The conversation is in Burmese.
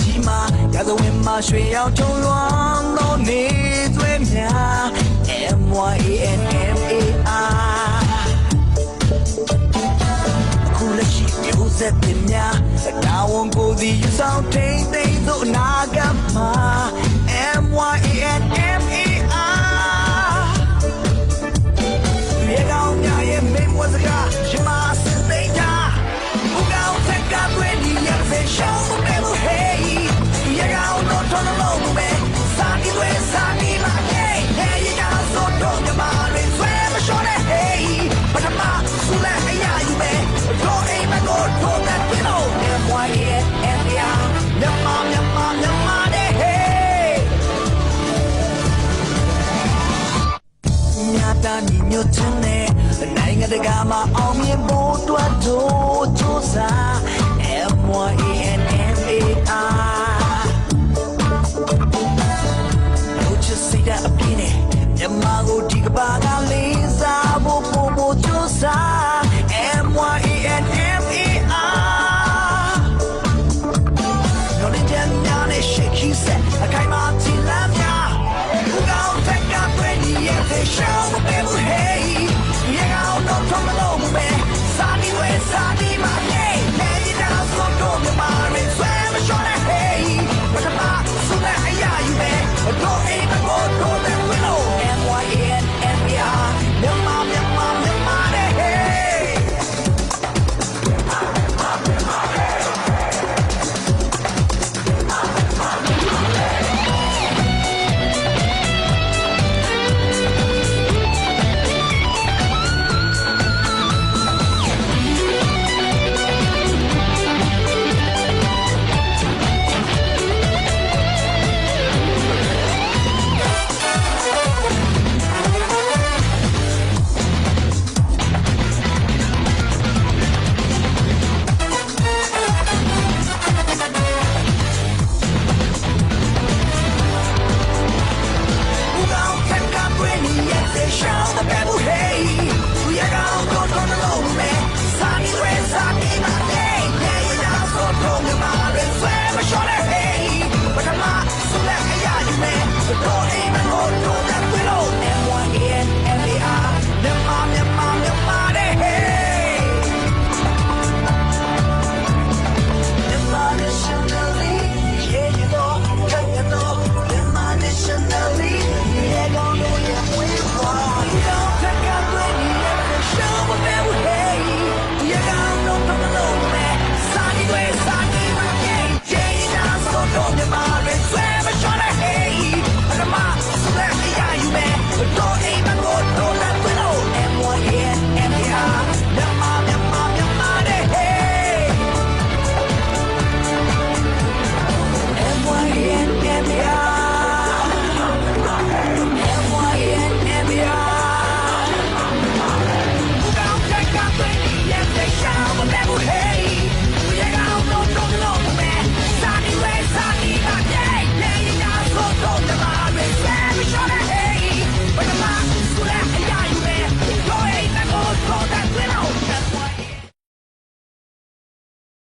ကြီးမှာရာဇဝင်မှာရွှေရောင်ချုံလွမ်းသောနေသွဲများ M Y A N M A R အခုလက်ရှိမျိုးဆက်တင်များတာဝန်ကိုယ်စီယူဆောင်ထိန်သိမ်းသို့အနာဂတ်မှာ M Y A တာညီညွတ်ခြင်းနဲ့နိုင်ငံတကာမှာအောင်မြင်ဖို့အတွက်တို့စူးစမ်း M Y A N M A R